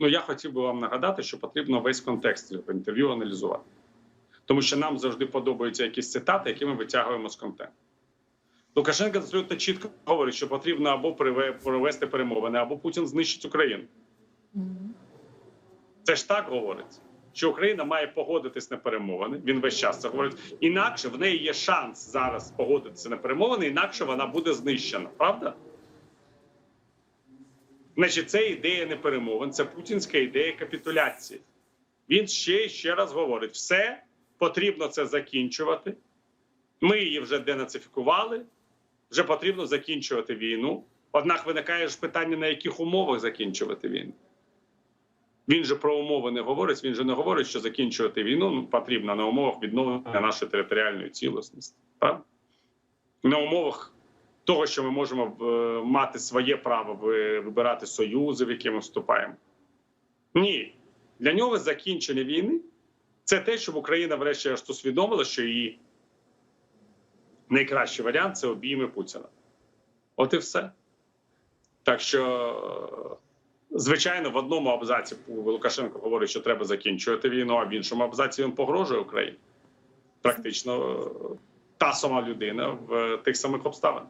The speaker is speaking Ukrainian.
Ну я хотів би вам нагадати, що потрібно весь контекст цього інтерв'ю аналізувати, тому що нам завжди подобаються якісь цитати, які ми витягуємо з контексту. Лукашенко абсолютно чітко говорить, що потрібно або провести перемовини, або Путін знищить Україну. Це ж так говориться, що Україна має погодитись на перемовини. Він весь час це говорить. Інакше в неї є шанс зараз погодитися на перемовини, інакше вона буде знищена. Правда? Значить, це ідея не перемовин, це путінська ідея капітуляції. Він ще і ще раз говорить: все потрібно це закінчувати. Ми її вже денацифікували, вже потрібно закінчувати війну. Однак виникає ж питання, на яких умовах закінчувати війну. Він же про умови не говорить. Він же не говорить, що закінчувати війну ну, потрібно на умовах відновлення нашої територіальної цілісності. Правда? На умовах того, що ми можемо е, мати своє право вибирати союзи, в які ми вступаємо. Ні. Для нього закінчення війни це те, щоб Україна, врешті-решт, усвідомила, що її найкращий варіант це обійми Путіна. От і все. Так що, звичайно, в одному абзаці Лукашенко говорить, що треба закінчувати війну, а в іншому абзаці він погрожує Україні. Практично е, та сама людина в е, тих самих обставинах.